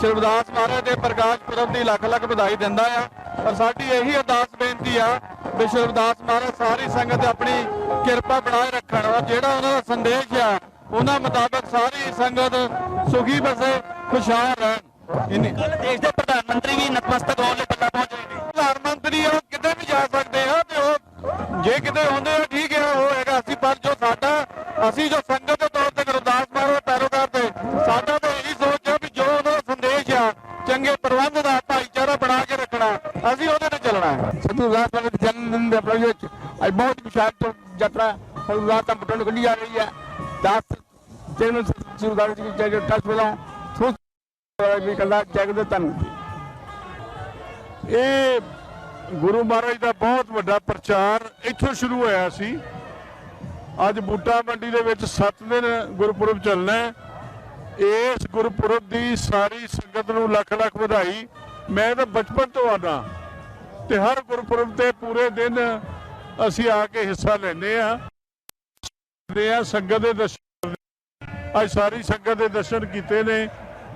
ਸ਼ਿਵਦਾਸ ਮਹਾਰਾਜ ਦੇ ਪ੍ਰਕਾਸ਼ ਪੁਰਬ ਦੀ ਲੱਖ ਲੱਖ ਵਧਾਈ ਦਿੰਦਾ ਆ। ਔਰ ਸਾਡੀ ਇਹੀ ਅਰਦਾਸ ਬੇਨਤੀ ਆ ਵੀ ਸ਼ਿਵਦਾਸ ਮਹਾਰਾਜ ਸਾਰੀ ਸੰਗਤ ਆਪਣੀ ਕਿਰਪਾ ਬਣਾਏ ਰੱਖਣ। ਔਰ ਜਿਹੜਾ ਉਹਨਾਂ ਦਾ ਸੰਦੇਸ਼ ਆ ਉਹਨਾਂ ਮੁਤਾਬਕ ਸਾਰੀ ਸੰਗਤ ਸੁਖੀ ਬਸੇ ਖੁਸ਼ਹਾਲ ਰਹਿਣ। ਇੰਨੀ ਦੇਸ਼ ਦੇ ਪ੍ਰਧਾਨ ਮੰਤਰੀ ਵੀ ਨਤਮਸਤਕ ਹੋਣ ਲਈ ਪੱਲਾ ਪਹੁੰਚੇ ਨੇ ਪ੍ਰਧਾਨ ਮੰਤਰੀ ਉਹ ਕਿਤੇ ਵੀ ਜਾ ਸਕਦੇ ਆ ਤੇ ਉਹ ਜੇ ਕਿਤੇ ਹੁੰਦੇ ਦੇ ਵਿੱਚ। ਅੱਜ ਬਹੁਤ ਵਿਸ਼ਾਲ ਯਾਤਰਾ ਸਤਿਗੁਰੂ ਰਾਜ ਸਾਹਿਬ ਪਟਨ ਕੱਢੀ ਜਾ ਰਹੀ ਹੈ। 10 ਚੇਅਰਮੈਨ ਸ੍ਰੀ ਗੁਰੂ ਜੀ ਜੈ ਟਰਸਟ ਵੱਲੋਂ ਸੋਚ ਵੀ ਕੱਲਾ ਜੈਗ ਦੇ ਧੰਨ ਇਹ ਗੁਰੂ ਮਹਾਰਾਜ ਦਾ ਬਹੁਤ ਵੱਡਾ ਪ੍ਰਚਾਰ ਇੱਥੋਂ ਸ਼ੁਰੂ ਹੋਇਆ ਸੀ। ਅੱਜ ਬੂਟਾ ਮੰਡੀ ਦੇ ਵਿੱਚ 7 ਦਿਨ ਗੁਰਪੁਰਬ ਚੱਲਣਾ ਇਸ ਗੁਰਪੁਰਬ ਦੀ ਸਾਰੀ ਸੰਗਤ ਨੂੰ ਲੱਖ ਲੱਖ ਵਧਾਈ। ਮੈਂ ਤਾਂ ਬਚਪਨ ਤੋਂ ਆਨਾ ਤੇ ਹਰ ਗੁਰਪੁਰਬ ਤੇ ਪੂਰੇ ਦਿਨ ਅਸੀਂ ਆ ਕੇ ਹਿੱਸਾ ਲੈਂਦੇ ਆ ਦੇ ਆ ਸੰਗਤ ਦੇ ਦਰਸ਼ਨ। ਅੱਜ ਸਾਰੀ ਸੰਗਤ ਦੇ ਦਰਸ਼ਨ ਕੀਤੇ ਨੇ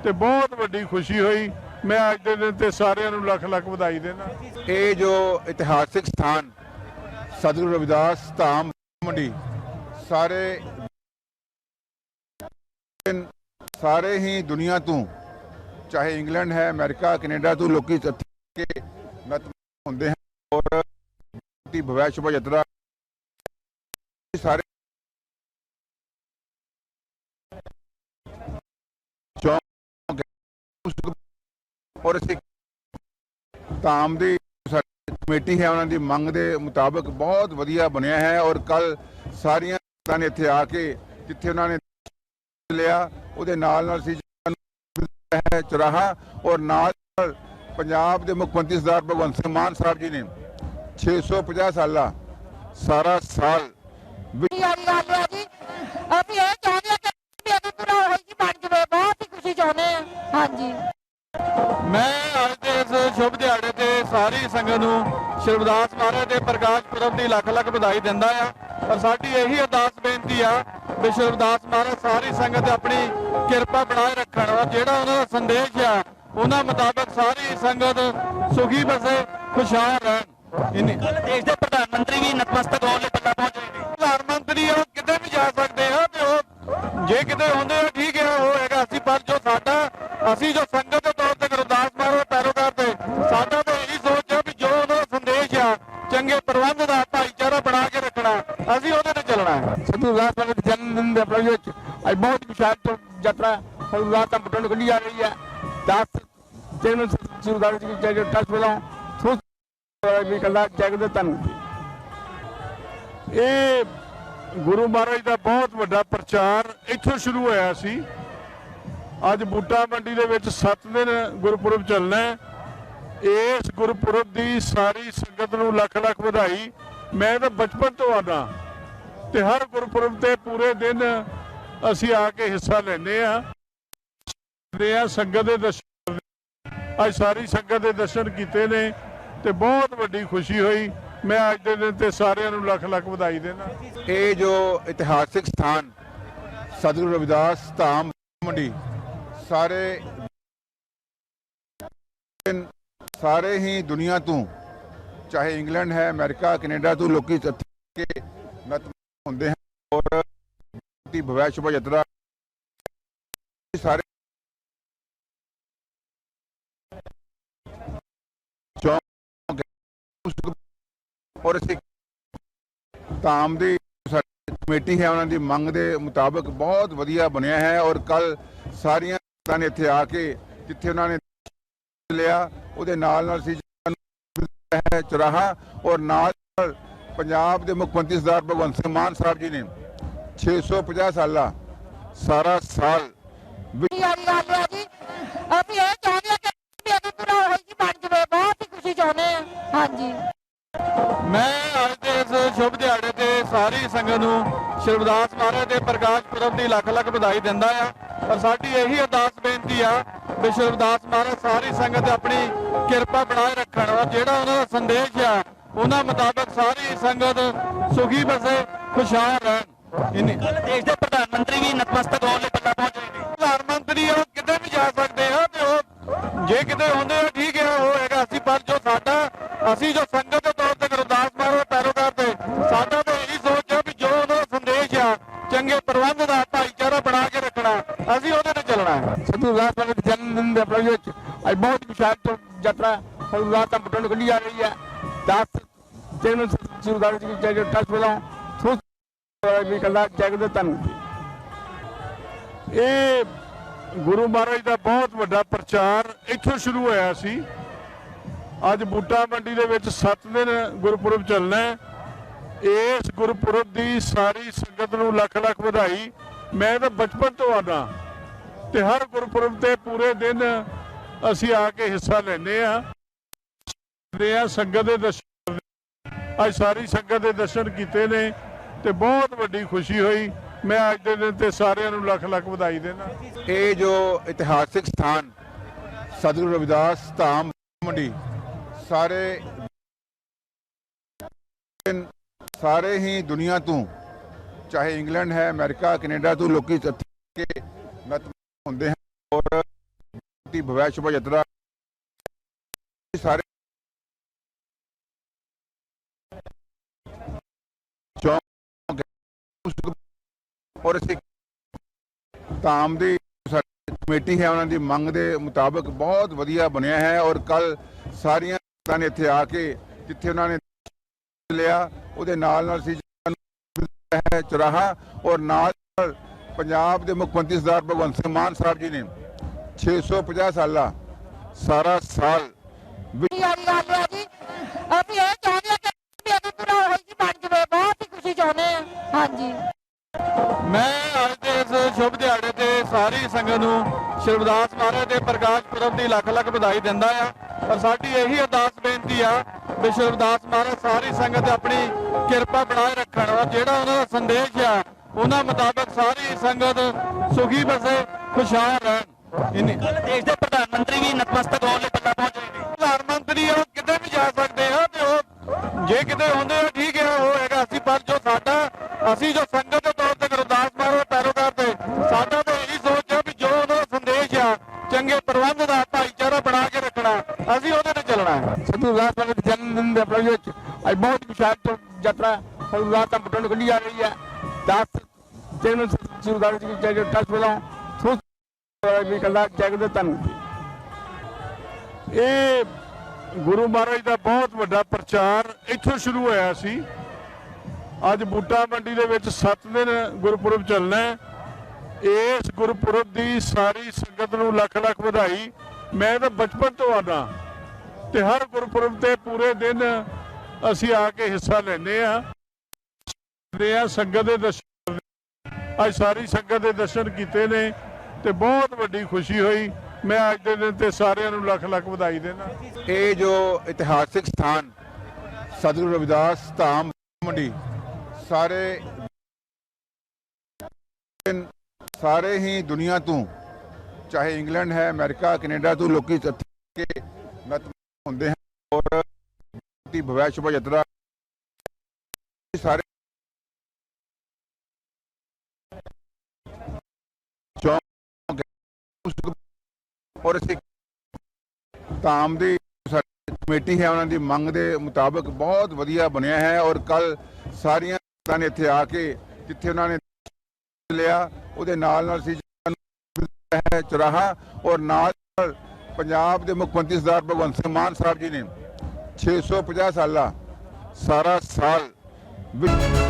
ਤੇ ਬਹੁਤ ਵੱਡੀ ਖੁਸ਼ੀ ਹੋਈ। ਮੈਂ ਅੱਜ ਦੇ ਦਿਨ ਤੇ ਸਾਰਿਆਂ ਨੂੰ ਲੱਖ ਲੱਖ ਵਧਾਈ ਦੇਣਾ ਇਹ ਜੋ ਇਤਿਹਾਸਿਕ ਸਥਾਨ, ਸਤਿਗੁਰੂ ਰਵਿਦਾਸ ਧਾਮ ਮੰਡੀ, ਸਾਰੇ ਸਾਰੇ ਹੀ ਦੁਨੀਆ ਤੋਂ, ਚਾਹੇ ਇੰਗਲੈਂਡ ਹੈ, ਅਮਰੀਕਾ, ਕੈਨੇਡਾ ਤੋਂ ਲੋਕੀ ਇੱਥੇ ਹੁੰਦੇ ਹਨ ਔਰ ਦੀ ਭਵੈ ਸ਼ੁਭ ਯਾਤਰਾ ਸਾਰੇ ਚੌਂਕ ਔਰ ਅਸੀਂ ਧਾਮ ਦੀ ਕਮੇਟੀ ਹੈ, ਉਹਨਾਂ ਦੀ ਮੰਗ ਦੇ ਮੁਤਾਬਕ ਬਹੁਤ ਵਧੀਆ ਬਣਿਆ ਹੈ ਔਰ ਕੱਲ ਸਾਰੀਆਂ ਸੰਗਤਾਂ ਨੇ ਇੱਥੇ ਆ ਕੇ ਜਿੱਥੇ ਉਹਨਾਂ ਨੇ ਲਿਆ, ਉਹਦੇ ਨਾਲ ਨਾਲ ਸੀ ਹੈ, ਚਰਾਹਾ ਔਰ ਨਾਲ ਪੰਜਾਬ ਦੇ ਮੁੱਖ ਮੰਤਰੀ ਸਰਦਾਰ ਭਗਵੰਤ ਸਿੰਘ ਮਾਨ ਸਾਹਿਬ ਜੀ ਨੇ 650 ਸਾਲਾ ਸਾਰਾ ਸਾਲ ਵਾਲੀ ਗੱਲ ਹੈ ਜੀ। ਅਸੀਂ ਇਹ ਚਾਹੁੰਦੇ ਹਾਂ ਕਿ ਮੇਰੀ ਪੂਰਾ ਹੋਈ ਜੀ ਬਣ ਜਵੇ ਬਹੁਤ ਹੀ ਖੁਸ਼ੀ ਚਾਹੁੰਦੇ ਹਾਂ ਹਾਂਜੀ। ਮੈਂ ਅੱਜ ਦੇ ਇਸ ਸ਼ੁਭ ਦਿਹਾੜੇ ਤੇ ਸਾਰੀ ਸੰਗਤ ਨੂੰ ਸ਼ਿਵਦਾਸ ਮਹਾਰਾਜ ਦੇ ਪ੍ਰਕਾਸ਼ ਪੁਰਬ ਦੀ ਲੱਖ ਲੱਖ ਵਧਾਈ ਦਿੰਦਾ ਆ। ਔਰ ਸਾਡੀ ਇਹੀ ਅਰਦਾਸ ਬੇਨਤੀ ਆ ਵੀ ਸ਼ਿਵਦਾਸ ਮਹਾਰਾਜ ਸਾਰੀ ਸੰਗਤ ਆਪਣੀ ਕਿਰਪਾ ਬਣਾਏ ਰੱਖਣ ਔਰ ਜਿਹੜਾ ਉਹਨਾਂ ਦਾ ਸੰਦੇਸ਼ ਆ ਉਹਨਾਂ ਮੁਤਾਬਕ ਸਾਰੀ ਸੰਗਤ ਸੁਖੀ ਬਸੇ ਖੁਸ਼ਹਾਲ ਰਹਿਣ। ਇੰਨੀ ਕੱਲ ਦੇਸ਼ ਦੇ ਪ੍ਰਧਾਨ ਮੰਤਰੀ ਵੀ ਨਤਮਸਤਕ ਹੋਣ ਲਈ ਪੱਲਾ ਪਹੁੰਚੇ ਨੇ। ਪ੍ਰਧਾਨ ਮੰਤਰੀ ਉਹ ਕਿਤੇ ਵੀ ਜਾ ਸਕਦੇ ਆ ਤੇ ਉਹ ਜੇ ਕਿਤੇ ਹੁੰਦੇ ਆ ਠੀਕ ਹੈ ਉਹ ਹੈਗਾ ਅਸੀਂ ਪਰ ਜੋ ਸਾਡਾ ਅਸੀਂ ਜੋ ਸੰਗਤ ਦੇ ਤੌਰ ਤੇ ਗੁਰਦਾਸ ਮਹਾਰਾਜ ਪੈਰੋਕਾਰ ਤੇ ਸਾਡਾ ਤਾਂ ਇਹੀ ਸੋਚ ਹੈ ਵੀ ਜੋ ਉਹਨਾਂ ਦਾ ਸੰਦੇਸ਼ ਆ ਚੰਗੇ ਪ੍ਰਬੰਧ ਦਾ ਭਾਈਚਾਰਾ ਬਣਾ ਕੇ ਰੱਖਣਾ ਅਸੀਂ ਉਹਦੇ ਤੇ ਚੱਲਣਾ ਹੈ। ਸਤਿਗੁਰੂ ਰਾਜ ਸਾਹਿਬ ਦੇ ਜਨਮ ਦਿਨ ਦੇ ਵਿੱਚ ਅੱਜ ਬਹੁਤ ਵਿਸ਼ਾਲ ਤੋਂ ਯਾਤਰਾ ਰਾਜ ਸਾਹਿਬ ਪਟਨ ਕੱਢੀ ਜਾ ਰਹੀ ਹੈ। 10 ਚੇਅਰਮੈਨ ਸ੍ਰੀ ਗੁਰੂ ਜੀ ਜੈ ਟਰਸਟ ਵੱਲੋਂ ਦੇ ਧੰਨ ਇਹ ਗੁਰੂ ਮਹਾਰਾਜ ਦਾ ਬਹੁਤ ਵੱਡਾ ਪ੍ਰਚਾਰ ਇੱਥੋਂ ਸ਼ੁਰੂ ਹੋਇਆ ਸੀ। ਅੱਜ ਬੂਟਾ ਮੰਡੀ ਦੇ ਵਿੱਚ 7 ਦਿਨ ਗੁਰਪੁਰਬ ਚੱਲਣਾ ਇਸ ਗੁਰਪੁਰਬ ਦੀ ਸਾਰੀ ਸੰਗਤ ਨੂੰ ਲੱਖ ਲੱਖ ਵਧਾਈ। ਮੈਂ ਤਾਂ ਬਚਪਨ ਤੋਂ ਆਨਾ ਤੇ ਹਰ ਗੁਰਪੁਰਬ ਤੇ ਪੂਰੇ ਦਿਨ ਅਸੀਂ ਆ ਕੇ ਹਿੱਸਾ ਲੈਂਦੇ ਆ ਦੇ ਆ ਸੰਗਤ ਦੇ ਦਰਸ਼ਨ ਅੱਜ ਸਾਰੀ ਸੰਗਤ ਦੇ ਦਰਸ਼ਨ ਕੀਤੇ ਨੇ ਤੇ ਬਹੁਤ ਵੱਡੀ ਖੁਸ਼ੀ ਹੋਈ। ਮੈਂ ਅੱਜ ਦੇ ਦਿਨ ਤੇ ਸਾਰਿਆਂ ਨੂੰ ਲੱਖ ਲੱਖ ਵਧਾਈ ਦੇਣਾ ਇਹ ਜੋ ਇਤਿਹਾਸਿਕ ਸਥਾਨ, ਸਤਿਗੁਰੂ ਰਵਿਦਾਸ ਧਾਮ ਮੰਡੀ, ਸਾਰੇ ਸਾਰੇ ਹੀ ਦੁਨੀਆ ਤੋਂ, ਚਾਹੇ ਇੰਗਲੈਂਡ ਹੈ, ਅਮਰੀਕਾ, ਕੈਨੇਡਾ ਤੋਂ ਲੋਕੀ ਕੇ ਨਤਮਸਤਕ ਹੁੰਦੇ ਹਨ ਔਰ ਦੀ ਭਵੈ ਸ਼ੁਭ ਯਾਤਰਾ। ਸਾਰੇ ਔਰ ਅਸੀਂ ਧਾਮ ਦੀ ਸਾਡੀ ਕਮੇਟੀ ਹੈ, ਉਹਨਾਂ ਦੀ ਮੰਗ ਦੇ ਮੁਤਾਬਕ ਬਹੁਤ ਵਧੀਆ ਬਣਿਆ ਹੈ ਔਰ ਕੱਲ ਸਾਰੀਆਂ ਸੰਗਤਾਂ ਇੱਥੇ ਆ ਕੇ ਜਿੱਥੇ ਉਹਨਾਂ ਨੇ ਲਿਆ, ਉਹਦੇ ਨਾਲ ਨਾਲ ਸੀ ਹੈ ਚਰਾਹਾ ਔਰ ਨਾਲ ਪੰਜਾਬ ਦੇ ਮੁੱਖ ਮੰਤਰੀ ਸਰਦਾਰ ਭਗਵੰਤ ਸਿੰਘ ਮਾਨ ਸਾਹਿਬ ਜੀ ਨੇ 650 ਸਾਲਾ ਸਾਰਾ ਸਾਲ ਵਾਲੀ ਗੱਲ ਜੀ, ਅਸੀਂ ਇਹ ਹਾਂਜੀ। ਮੈਂ ਅੱਜ ਦੇ ਇਸ ਸ਼ੁਭ ਦਿਹਾੜੇ ਤੇ ਸਾਰੀ ਸੰਗਤ ਨੂੰ ਸ਼ਿਵਦਾਸ ਮਹਾਰਾਜ ਦੇ ਪ੍ਰਕਾਸ਼ ਪੁਰਬ ਦੀ ਲੱਖ ਲੱਖ ਵਧਾਈ ਦਿੰਦਾ ਆ। ਪਰ ਸਾਡੀ ਇਹੀ ਅਰਦਾਸ ਬੇਨਤੀ ਆ ਵੀ ਸ਼ਿਵਦਾਸ ਮਹਾਰਾਜ ਸਾਰੀ ਸੰਗਤ ਆਪਣੀ ਕਿਰਪਾ ਬਣਾਏ ਰੱਖਣ ਔਰ ਜਿਹੜਾ ਉਹਨਾਂ ਦਾ ਸੰਦੇਸ਼ ਆ ਉਹਨਾਂ ਮੁਤਾਬਕ ਸਾਰੀ ਸੰਗਤ ਸੁਖੀ ਬਸੇ ਖੁਸ਼ਹਾਲ ਰਹਿਣ। ਇਨੀ ਦੇਸ਼ ਦੇ ਪ੍ਰਧਾਨ ਮੰਤਰੀ ਵੀ ਨਤਮਸਤਕ ਹੋਣ ਲਈ ਪੱਲਾ ਪਹੁੰਚ ਨੇ। ਪ੍ਰਧਾਨ ਮੰਤਰੀ ਉਹ ਕਿਤੇ ਵੀ ਜਾ ਸਕਦੇ ਆ ਤੇ ਉਹ ਜੇ ਕਿਤੇ ਹੁੰਦੇ ਠੀਕ ਹੈ ਉਹ ਹੈਗਾ ਅਸੀਂ ਜੋ ਸੰਗਤ ਦੇ ਤੌਰ ਤੇ ਗੁਰਦਾਸ ਮਹਾਰਾਜ ਪੈਰੋਕਾਰ ਤੇ ਸਾਡਾ ਤਾਂ ਇਹੀ ਸੋਚ ਹੈ ਵੀ ਜੋ ਉਹਨਾਂ ਸੰਦੇਸ਼ ਆ, ਚੰਗੇ ਪ੍ਰਬੰਧ ਦਾ ਭਾਈਚਾਰਾ ਬਣਾ ਕੇ ਰੱਖਣਾ, ਅਸੀਂ ਉਹਦੇ ਤੇ ਚੱਲਣਾ ਹੈ। ਸਤਿਗੁਰੂ ਰਾਜ ਸਾਹਿਬ ਦੇ ਜਨਮ ਦਿਨ ਦੇ ਉਪਲਕਸ਼ ਵਿੱਚ ਅੱਜ ਬਹੁਤ ਵਿਸ਼ਾਲ ਯਾਤਰਾ ਸਤਿਗੁਰੂ ਰਾਜ ਸਾਹਿਬ ਪਟਨ ਕੱਢੀ ਜਾ ਰਹੀ ਹੈ। 10 ਚੇਅਰਮੈਨ ਸ੍ਰੀ ਗੁਰਦਾਸ ਜੀ ਚੈਰੀਟੇਬਲ ਟਰਸਟ ਵੱਲੋਂ ਸੋਚ ਵੀ ਕੱਲਾ ਜੈਗ ਦੇ। ਧੰਨ ਇਹ ਗੁਰੂ ਮਹਾਰਾਜ ਦਾ ਬਹੁਤ ਵੱਡਾ ਪ੍ਰਚਾਰ ਇੱਥੋਂ ਸ਼ੁਰੂ ਹੋਇਆ ਸੀ। ਅੱਜ ਬੂਟਾ ਮੰਡੀ ਦੇ ਵਿੱਚ 7 ਦਿਨ ਗੁਰਪੁਰਬ ਚੱਲਣਾ ਹੈ। ਇਸ ਗੁਰਪੁਰਬ ਦੀ ਸਾਰੀ ਸੰਗਤ ਨੂੰ ਲੱਖ ਲੱਖ ਵਧਾਈ। ਮੈਂ ਤਾਂ ਬਚਪਨ ਤੋਂ ਆਨਾ ਤੇ ਹਰ ਗੁਰਪੁਰਬ ਤੇ ਪੂਰੇ ਦਿਨ ਅਸੀਂ ਆ ਕੇ ਹਿੱਸਾ ਲੈਂਦੇ ਆ ਦੇ ਆ ਸੰਗਤ ਦੇ ਦਰਸ਼ਨ ਅੱਜ ਸਾਰੀ ਸੰਗਤ ਦੇ ਦਰਸ਼ਨ ਕੀਤੇ ਨੇ ਤੇ ਬਹੁਤ ਵੱਡੀ ਖੁਸ਼ੀ ਹੋਈ। ਮੈਂ ਅੱਜ ਦੇ ਦਿਨ ਤੇ ਸਾਰਿਆਂ ਨੂੰ ਲੱਖ ਲੱਖ ਵਧਾਈ ਦੇਣਾ ਇਹ ਜੋ ਇਤਿਹਾਸਿਕ ਸਥਾਨ ਸਤਿਗੁਰੂ ਰਵਿਦਾਸ ਧਾਮ ਮੰਡੀ ਸਾਰੇ ਸਾਰੇ ਹੀ ਦੁਨੀਆ ਤੋਂ, ਚਾਹੇ ਇੰਗਲੈਂਡ ਹੈ, ਅਮਰੀਕਾ, ਕੈਨੇਡਾ ਤੋਂ ਲੋਕੀ ਇੱਥੇ ਕੇ ਹੁੰਦੇ ਹਨ ਔਰ ਦੀ ਭਵੈ ਸ਼ੁਭ ਯਾਤਰਾ ਸਾਰੇ ਚੌਂਕ ਔਰ ਅਸੀਂ ਧਾਮ ਦੀ ਕਮੇਟੀ ਹੈ, ਉਹਨਾਂ ਦੀ ਮੰਗ ਦੇ ਮੁਤਾਬਕ ਬਹੁਤ ਵਧੀਆ ਬਣਿਆ ਹੈ ਔਰ ਕੱਲ ਸਾਰੀਆਂ ਸੰਗਤਾਂ ਨੇ ਇੱਥੇ ਆ ਕੇ ਜਿੱਥੇ ਉਹਨਾਂ ਨੇ ਲਿਆ ਉਹਦੇ ਨਾਲ ਨਾਲ ਸੀ ਹੈ ਚਰਾਹਾ ਔਰ ਨਾਲ ਪੰਜਾਬ ਦੇ ਮੁੱਖ ਮੰਤਰੀ ਸਰਦਾਰ ਭਗਵੰਤ ਸਿੰਘ ਮਾਨ ਸਾਹਿਬ ਜੀ ਨੇ 650 ਸਾਲਾ ਸਾਰਾ ਸਾਲ ਜੀ ਵਾਲੀ ਗੱਲ ਹੈ ਜੀ। ਅਸੀਂ ਇਹ ਚਾਹੁੰਦੇ ਹਾਂ ਕਿ ਵੀ ਇਹਨੂੰ ਪੂਰਾ ਹੋਈ ਜੀ ਬਣ ਜਵੇ ਬਹੁਤ ਹੀ ਖੁਸ਼ੀ ਚਾਹੁੰਦੇ ਹਾਂ। ਹਾਂਜੀ। ਮੈਂ ਅੱਜ ਦੇ ਇਸ ਸ਼ੁਭ ਦਿਹਾੜੇ ਤੇ ਸਾਰੀ ਸੰਗਤ ਨੂੰ ਸ਼੍ਰੀ ਰਵਿਦਾਸ ਮਹਾਰਾਜ ਦੇ ਪ੍ਰਕਾਸ਼ ਪੁਰਬ ਦੀ ਲੱਖ ਲੱਖ ਵਧਾਈ ਦਿੰਦਾ ਆ ਪਰ ਸਾਡੀ ਇਹੀ ਅਰਦਾਸ ਬੇਨਤੀ ਆ ਵੀ ਸ਼੍ਰੀ ਰਵਿਦਾਸ ਮਹਾਰਾਜ ਸਾਰੀ ਸੰਗਤ ਆਪਣੀ ਕਿਰਪਾ ਬਣਾਏ ਰੱਖਣ ਔਰ ਜਿਹੜਾ ਉਹਨਾਂ ਦਾ ਸੰਦੇਸ਼ ਆ ਉਹਨਾਂ ਮੁਤਾਬਕ ਸਾਰੀ ਸੰਗਤ ਸੁਖੀ ਬਸੇ ਖੁਸ਼ਹਾਲ ਰਹਿਣ। ਇੰਨੀ ਦੇਸ਼ ਦੇ ਪ੍ਰਧਾਨ ਮੰਤਰੀ ਵੀ ਨਤਮਸਤਕ ਹੋਣ ਲਈ ਬੱਲਾ ਪਹੁੰਚ ਰਹੇ ਨੇ ਪ੍ਰਧਾਨ ਮੰਤਰੀ ਉਹ ਕਿਤੇ ਵੀ ਜਾ ਸਕਦੇ ਆ ਤੇ ਉਹ ਜੇ ਕਿਤੇ ਹੁੰਦੇ ਅਸੀਂ ਉਹਦੇ ਤੇ ਚੱਲਣਾ ਹੈ। ਸਤਿਗੁਰੂ ਰਾਜ ਸਾਹਿਬ ਦੇ ਜਨਮ ਦਿਨ ਦੇ ਉਪਲਕਸ਼ ਵਿੱਚ ਅੱਜ ਬਹੁਤ ਵਿਸ਼ਾਲ ਯਾਤਰਾ ਸਤਿਗੁਰੂ ਰਾਜ ਸਾਹਿਬ ਪਟਨ ਕੱਢੀ ਜਾ ਰਹੀ ਹੈ। 10 ਚੇਅਰਮੈਨ ਸ੍ਰੀ ਗੁਰਦਾਸ ਜੀ ਚੈਰੀਟੇਬਲ ਟਰਸਟ ਵੱਲੋਂ ਸੋਚ ਵੀ ਕੱਲਾ ਜੈਗ ਦੇ ਧੰਨ। ਇਹ ਗੁਰੂ ਮਹਾਰਾਜ ਦਾ ਬਹੁਤ ਵੱਡਾ ਪ੍ਰਚਾਰ ਇੱਥੋਂ ਸ਼ੁਰੂ ਹੋਇਆ ਸੀ। ਅੱਜ ਬੂਟਾ ਮੰਡੀ ਦੇ ਵਿੱਚ 7 ਦਿਨ ਗੁਰਪੁਰਬ ਚੱਲਣਾ ਇਸ ਗੁਰਪੁਰਬ ਦੀ ਸਾਰੀ ਸੰਗਤ ਨੂੰ ਲੱਖ ਲੱਖ ਵਧਾਈ। ਮੈਂ ਤਾਂ ਬਚਪਨ ਤੋਂ ਆਨਾ ਤੇ ਹਰ ਗੁਰਪੁਰਬ ਤੇ ਪੂਰੇ ਦਿਨ ਅਸੀਂ ਆ ਕੇ ਹਿੱਸਾ ਲੈਂਦੇ ਆ ਦੇ ਆ ਸੰਗਤ ਦੇ ਦਰਸ਼ਨ। ਅੱਜ ਸਾਰੀ ਸੰਗਤ ਦੇ ਦਰਸ਼ਨ ਕੀਤੇ ਨੇ ਤੇ ਬਹੁਤ ਵੱਡੀ ਖੁਸ਼ੀ ਹੋਈ। ਮੈਂ ਅੱਜ ਦੇ ਦਿਨ ਤੇ ਸਾਰਿਆਂ ਨੂੰ ਲੱਖ ਲੱਖ ਵਧਾਈ ਦੇਣਾ ਇਹ ਜੋ ਇਤਿਹਾਸਿਕ ਸਥਾਨ, ਸਤਿਗੁਰੂ ਰਵਿਦਾਸ ਧਾਮ ਮੰਡੀ, ਸਾਰੇ ਸਾਰੇ ਹੀ ਦੁਨੀਆ ਤੋਂ, ਚਾਹੇ ਇੰਗਲੈਂਡ ਹੈ, ਅਮਰੀਕਾ, ਕੈਨੇਡਾ ਤੋਂ ਲੋਕੀ ਇੱਥੇ ਕੇ ਹੁੰਦੇ ਹਨ ਔਰ ਦੀ ਭਵੈ ਸ਼ੁਭ ਯਾਤਰਾ ਸਾਰੇ ਚੌਂਕ ਔਰ ਅਸੀਂ ਧਾਮ ਦੀ ਕਮੇਟੀ ਹੈ, ਉਹਨਾਂ ਦੀ ਮੰਗ ਦੇ ਮੁਤਾਬਕ ਬਹੁਤ ਵਧੀਆ ਬਣਿਆ ਹੈ ਔਰ ਕੱਲ ਸਾਰੀਆਂ ਸੰਗਤਾਂ ਨੇ ਇੱਥੇ ਆ ਕੇ ਜਿੱਥੇ ਉਹਨਾਂ ਨੇ ਲਿਆ, ਉਹਦੇ ਨਾਲ ਨਾਲ ਸੀ ਹੈ ਚਰਾਹਾ ਔਰ ਨਾਲ ਪੰਜਾਬ ਦੇ ਮੁੱਖ ਮੰਤਰੀ ਸਰਦਾਰ ਭਗਵੰਤ ਸਿੰਘ ਮਾਨ ਸਾਹਿਬ ਜੀ ਨੇ 650 ਸਾਲਾ ਸਾਰਾ ਸਾਲ ਵਿੱਚ